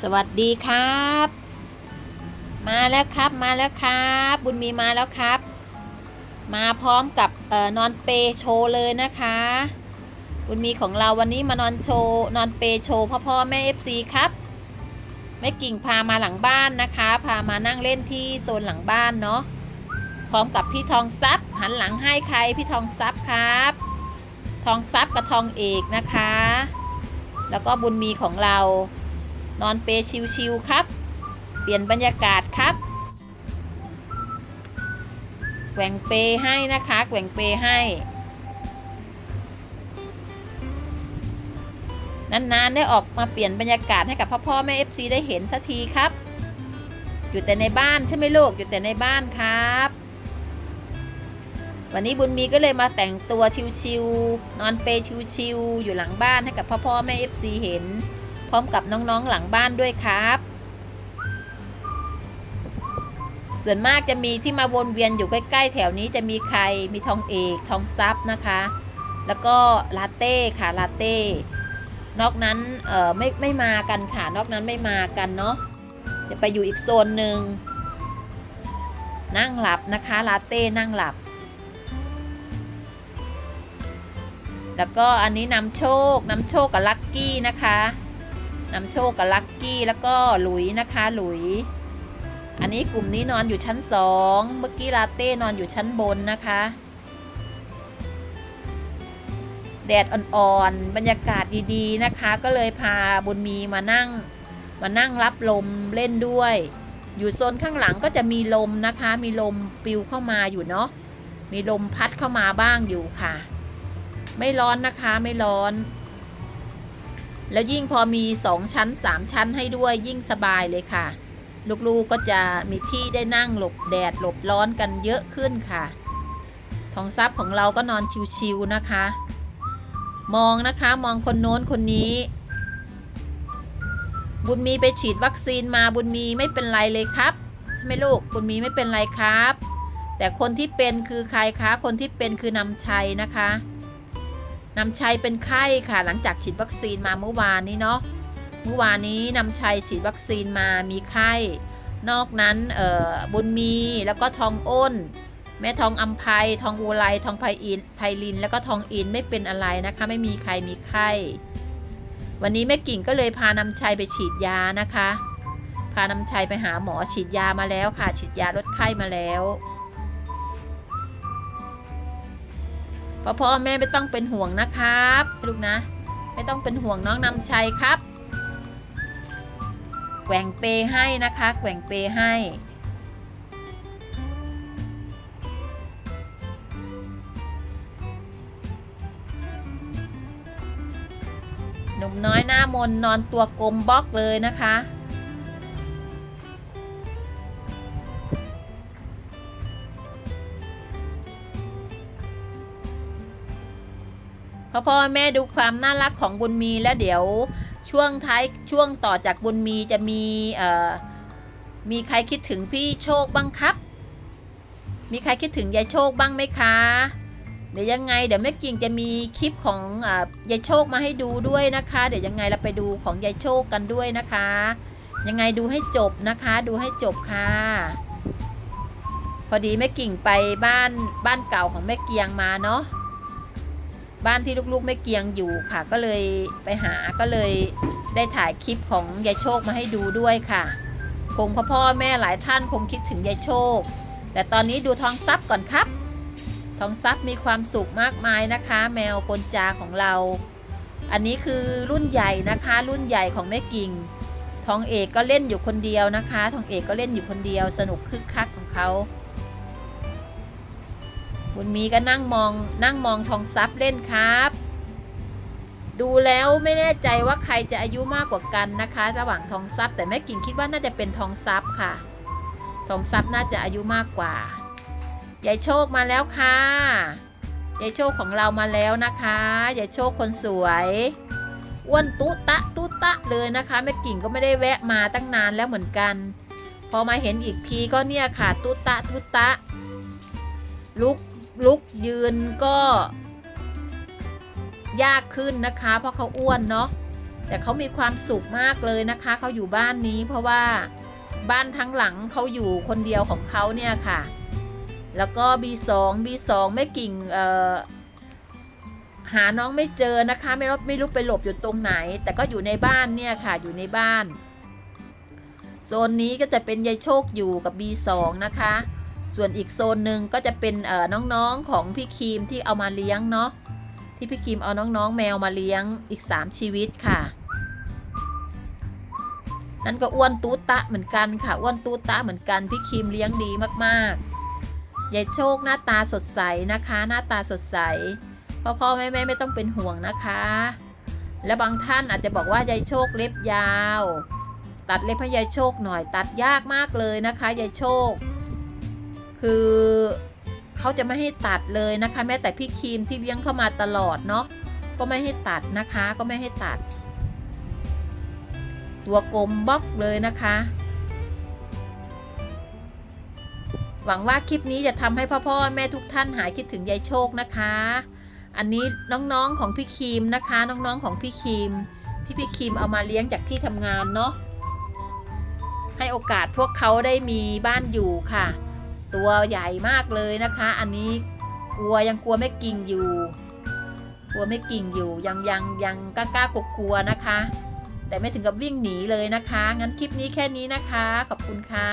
สวัสดีครับ มาแล้วครับมาแล้วครับ บุญมีมาแล้วครับ มาพร้อมกับเอ่อนอนเปโชเลยนะคะ บุญมีของเราวันนี้มานอนโชนอนเปโชพ่อพ่อแม่เอฟซีครับแม่กิ่งพามาหลังบ้านนะคะ พามานั่งเล่นที่โซนหลังบ้านเนาะพร้อมกับพี่ทองซับหันหลังให้ใครพี่ทองซับครับ ทองซับกับทองเอกนะคะ แล้วก็บุญมีของเรา นอนเปชิวๆครับ เปลี่ยนบรรยากาศครับแกว่งเปให้นะคะแกว่งเปให้นานๆได้ออกมาเปลี่ยนบรรยากาศให้กับพ่อพ่อแม่เอฟซีได้เห็นสักทีครับ อยู่แต่ในบ้านใช่ไหมลูกอยู่แต่ในบ้านครับ วันนี้บุญมีก็เลยมาแต่งตัวชิวๆนอนเปชิวๆอยู่หลังบ้านให้กับพ่อพ่อแม่เอฟซีเห็น ร้อมกับน้องๆหลังบ้านด้วยครับ ส่วนมากจะมีที่มาวนเวียนอยู่ใกล้ๆ แถวนี้จะมีใครมีทองเอกทองซับนะคะ แล้วก็ลาเต้ค่ะลาเต้นอกนั้นเอ่อไม่ไม่มากันค่ะ นอกนั้นไม่มากันเนาะจะไปอยู่อีกโซนหนึ่งนั่งหลับนะคะลาเต้นั่งหลับ แล้วก็อันนี้นำโชคนำโชคกับลักกี้นะคะ นำโชคกับลักกี้แล้วก็หลุยนะคะหลุย อันนี้กลุ่มนี้นอนอยู่ชั้นสองเมื่อกี้ลาเต้นอนอยู่ชั้นบนนะคะ แดดอ่อนๆ บรรยากาศดีๆนะคะ ก็เลยพาบุญมีมานั่งมานั่งรับลมเล่นด้วย อยู่โซนข้างหลังก็จะมีลมนะคะ มีลมปลิวเข้ามาอยู่เนาะมีลมพัดเข้ามาบ้างอยู่ค่ะ ไม่ร้อนนะคะไม่ร้อน แล้วยิ่งพอมีสองชั้นสามชั้นให้ด้วยยิ่งสบายเลยค่ะ ลูกๆก็จะมีที่ได้นั่งหลบแดดหลบร้อนกันเยอะขึ้นค่ะ ทองซับของเราก็นอนชิวๆนะคะ มองนะคะมองคนโน้นคนนี้ บุญมีไปฉีดวัคซีนมาบุญมีไม่เป็นไรเลยครับใช่ไหมลูกบุญมีไม่เป็นไรครับ แต่คนที่เป็นคือใครคะคนที่เป็นคือนำชัยนะคะ นำชัยเป็นไข้ค่ะ หลังจากฉีดวัคซีนมาเมื่อวานนี้เนาะเมื่อวานนี้นำชัยฉีดวัคซีนมามีไข้ นอกนั้นเอ่อบุญมีแล้วก็ทองอ้น แม่ทองอัมภัยทองอุไรทองไพอินไพลิน แล้วก็ทองอินไม่เป็นอะไรนะคะ ไม่มีใครมีไข้ วันนี้แม่กิ่งก็เลยพานำชัยไปฉีดยานะคะ พานำชัยไปหาหมอฉีดยามาแล้วค่ะ ฉีดยาลดไข้มาแล้ว พ่อพ่อแม่ไม่ต้องเป็นห่วงนะครับลูกนะ ไม่ต้องเป็นห่วงน้องนำชัยครับแกว่งเปให้นะคะแกว่งเปให้หนุ่มน้อยหน้ามนนอนตัวกลมบล็อกเลยนะคะ พ่อพ่อแม่ดูความน่ารักของบุญมีแล้วเดี๋ยวช่วงท้ายช่วงต่อจากบุญมีจะมีเอ่อมีใครคิดถึงพี่โชคบ้างครับ มีใครคิดถึงยายโชคบ้างไหมคะเดี๋ยวยังไงเดี๋ยวแม่กิ่งจะมีคลิปของอยายโชคมาให้ดูด้วยนะคะ เดี๋ยวยังไงเราไปดูของยายโชคกันด้วยนะคะ ยังไงดูให้จบนะคะ ดูให้จบค่ะ พอดีแม่กิ่งไปบ้านบ้านเก่าของแม่เกียงมาเนาะ บ้านที่ลูกๆแม่เกียงอยู่ค่ะ ก็เลยไปหาก็เลยได้ถ่ายคลิปของยายโชคมาให้ดูด้วยค่ะคงพ่อพ่อแม่หลายท่านคงคิดถึงยายโชค แต่ตอนนี้ดูทองซับก่อนครับ ทองซับมีความสุขมากมายนะคะ แมวกลจาของเรา อันนี้คือรุ่นใหญ่นะคะ รุ่นใหญ่ของแม่กิ่ง ทองเอกก็เล่นอยู่คนเดียวนะคะ ทองเอกก็เล่นอยู่คนเดียว สนุกคึกคักของเขา บุญมีก็นั่งมองนั่งมองทองซับเล่นครับ ดูแล้วไม่แน่ใจว่าใครจะอายุมากกว่ากันนะคะ ระหว่างทองซับแต่แม่กิ่งคิดว่าน่าจะเป็นทองซับค่ะ ทองซับน่าจะอายุมากกว่ายายโชคมาแล้วค่ะยายโชคของเรามาแล้วนะคะยายโชคคนสวยอ้วนตุตะตุตะเลยนะคะแม่กิ่งก็ไม่ได้แวะมาตั้งนานแล้วเหมือนกัน พอมาเห็นอีกทีก็เนี่ยค่ะตุตะตุตะลุก ลุกยืนก็ยากขึ้นนะคะ เพราะเขาอ้วนเนาะแต่เขามีความสุขมากเลยนะคะเขาอยู่บ้านนี้เพราะว่าบ้านทั้งหลังเขาอยู่คนเดียวของเขาเนี่ยค่ะ แล้วก็ B2 B2 แม่กิ่งเอ่อหาน้องไม่เจอนะคะ ไม่รู้ไม่รู้ไปหลบอยู่ตรงไหน แต่ก็อยู่ในบ้านเนี่ยค่ะอยู่ในบ้านโซนนี้ก็จะเป็นยายโชคอยู่กับ B2 นะคะ ส่วนอีกโซนหนึ่งก็จะเป็นน้องๆของพี่ครีมที่เอามาเลี้ยงเนาะที่พี่ครีมเอาน้องๆ แมวมาเลี้ยงอีก 3 ชีวิตค่ะ นั่นก็อ้วนตูตะเหมือนกันค่ะอ้วนตูตะเหมือนกันพี่ครีมเลี้ยงดีมากๆยายโชคหน้าตาสดใสนะคะ หน้าตาสดใสพ่อพ่อแม่แม่ไม่ต้องเป็นห่วงนะคะ และบางท่านอาจจะบอกว่ายายโชคเล็บยาว ตัดเล็บให้ยายโชคหน่อยตัดยากมากเลยนะคะยายโชค คือเขาจะไม่ให้ตัดเลยนะคะ แม้แต่พี่ครีมที่เลี้ยงเข้ามาตลอดเนาะก็ไม่ให้ตัดนะคะ ก็ไม่ให้ตัด ตัวกลมบล็อกเลยนะคะ หวังว่าคลิปนี้จะทำให้พ่อพ่อแม่ทุกท่านหายคิดถึงยายโชคนะคะ อันนี้น้องๆของพี่ครีมนะคะ น้องๆของพี่ครีมที่พี่ครีมเอามาเลี้ยงจากที่ทำงานเนาะให้โอกาสพวกเขาได้มีบ้านอยู่ค่ะ ตัวใหญ่มากเลยนะคะ อันนี้กลัวยังกลัวไม่กิ่งอยู่ กลัวไม่กิ่งอยู่ยังยังยังกล้ากล้ากลัวกลัวนะคะ แต่ไม่ถึงกับวิ่งหนีเลยนะคะ งั้นคลิปนี้แค่นี้นะคะ ขอบคุณค่ะ